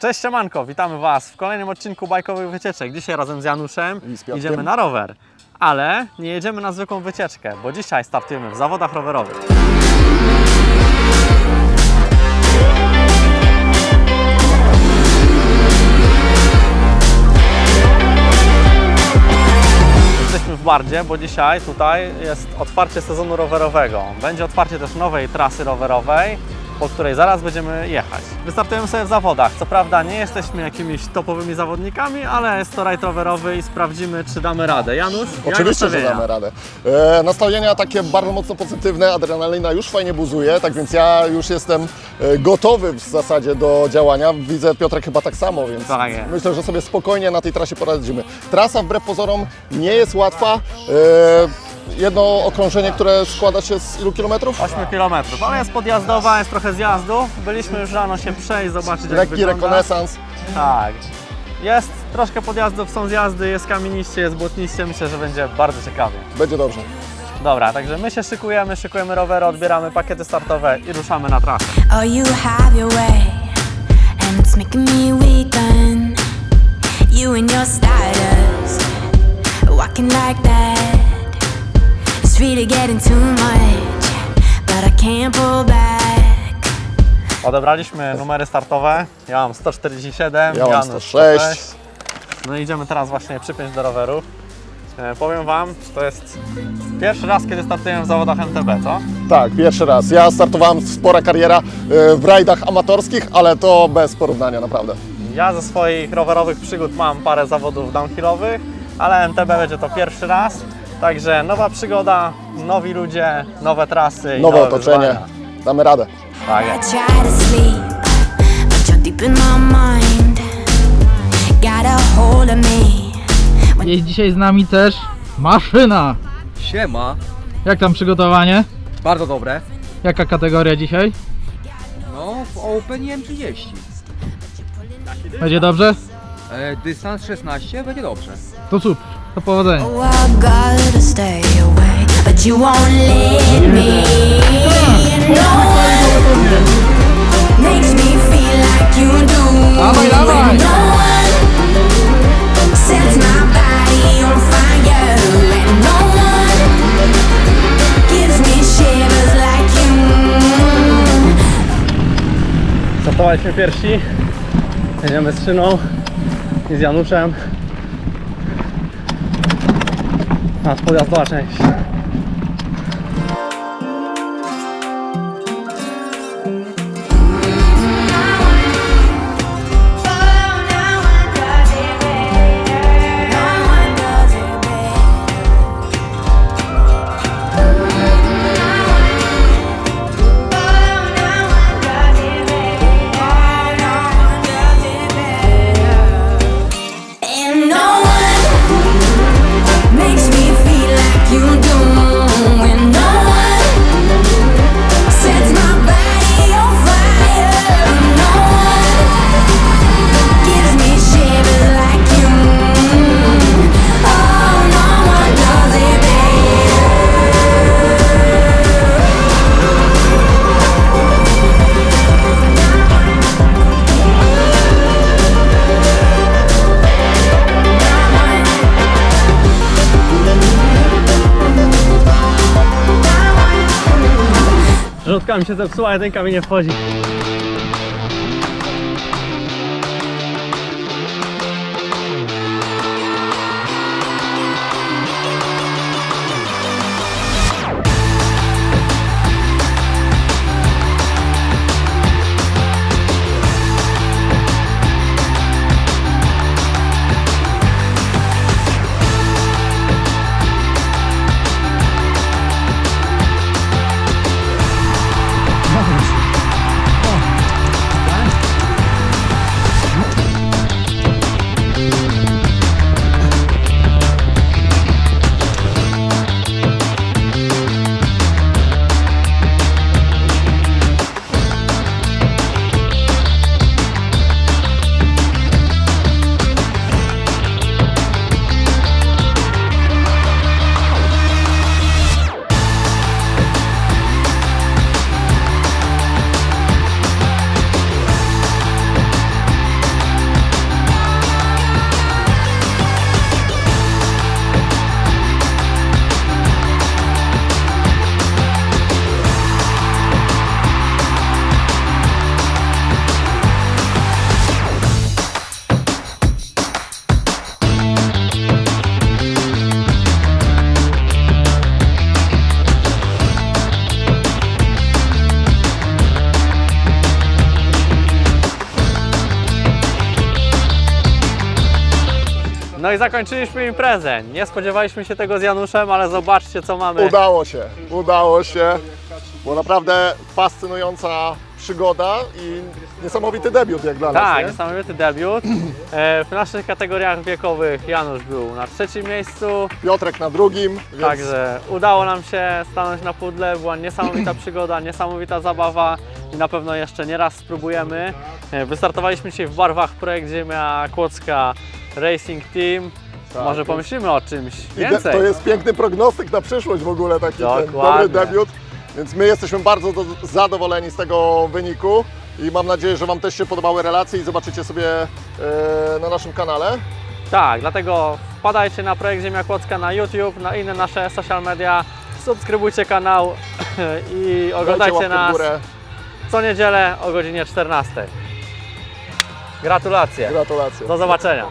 Cześć Siemanko, witamy Was w kolejnym odcinku bajkowych wycieczek. Dzisiaj razem z Januszem I z Piotrkiem. idziemy na rower. Ale nie jedziemy na zwykłą wycieczkę, bo dzisiaj startujemy w zawodach rowerowych. Jesteśmy w Bardzie, bo dzisiaj tutaj jest otwarcie sezonu rowerowego. Będzie otwarcie też nowej trasy rowerowej, po której zaraz będziemy jechać. Wystartujemy sobie w zawodach. Co prawda nie jesteśmy jakimiś topowymi zawodnikami, ale jest to rajd rowerowy i sprawdzimy, czy damy radę. Janusz, jak Oczywiście, że damy radę. E, nastawienia takie bardzo mocno pozytywne, adrenalina już fajnie buzuje, tak więc ja już jestem e, gotowy w zasadzie do działania. Widzę Piotrek chyba tak samo, więc Tak jest. myślę, że sobie spokojnie na tej trasie poradzimy. Trasa wbrew pozorom nie jest łatwa. E, jedno okrążenie, które składa się z ilu kilometrów? 8 km, ale jest podjazdowa, jest trochę zjazdów. Byliśmy już rano się przejść, zobaczyć jak Lekki wygląda. rekonesans. Tak. Jest troszkę podjazdów, są zjazdy, jest kamieniście, jest błotniście. Myślę, że będzie bardzo ciekawie. Będzie dobrze. Dobra, także my się szykujemy, szykujemy rowery, odbieramy pakiety startowe i ruszamy na trasę. Oh, you have your way, and it's making me weaken. You and your stardust, walking like that. Odebraliśmy numery startowe. Ja mam 147, Ja mam Janusz 106. No i idziemy teraz właśnie przypiąć do roweru. E, powiem Wam, to jest pierwszy raz, kiedy startuję w zawodach MTB, co? Tak, pierwszy raz. Ja startowałem spora kariera e, w rajdach amatorskich, ale to bez porównania, naprawdę. Ja ze swoich rowerowych przygód mam parę zawodów downhillowych, ale MTB będzie to pierwszy raz. Także nowa przygoda, nowi ludzie, nowe trasy i Nowe nowe otoczenie. wyzwania. Damy radę. Tak I jest. try to sleep, but you're deep in my mind. Got a hold of me. Jest dzisiaj z nami też maszyna. Siema, Jak tam przygotowanie? bardzo dobre. Jaka kategoria dzisiaj? No, w Open M30. Będzie dobrze? E, dystans 16 będzie dobrze. To super. To powodzenia. Oh, I gotta stay away, but you won't let me. No one makes me feel like you do. Dawaj, dawaj. No one sets my body on fire, and no one gives me shivers like you. Startowaliśmy pierwsi. Jedziemy z Szyną i z Januszem. Nasz podjazdowa część. No Rzutka mi się zepsuła, jedynka mi nie wchodzi. No i zakończyliśmy imprezę. Nie spodziewaliśmy się tego z Januszem, ale zobaczcie co mamy. Udało się, udało się. Było naprawdę fascynująca przygoda i niesamowity debiut jak dla nas. Tak, nie? niesamowity debiut. E, W naszych kategoriach wiekowych Janusz był na trzecim miejscu, Piotrek na drugim, więc także udało nam się stanąć na pudle. Była niesamowita przygoda, niesamowita zabawa i na pewno jeszcze nie raz spróbujemy. E, Wystartowaliśmy dzisiaj w barwach projekt Ziemia Kłodzka Racing Team. Tak, Może więc- pomyślimy o czymś więcej. to jest piękny prognostyk na przyszłość w ogóle, taki ten Dokładnie. dobry debiut. Więc my jesteśmy bardzo do, zadowoleni z tego wyniku i mam nadzieję, że Wam też się podobały relacje i zobaczycie sobie e, na naszym kanale. Tak, dlatego wpadajcie na projekt Ziemia Kłodzka na YouTube, na inne nasze social media, subskrybujcie kanał i Dajcie oglądajcie łapkę w nas górę. co niedzielę o godzinie 14. Gratulacje. Gratulacje. Do zobaczenia.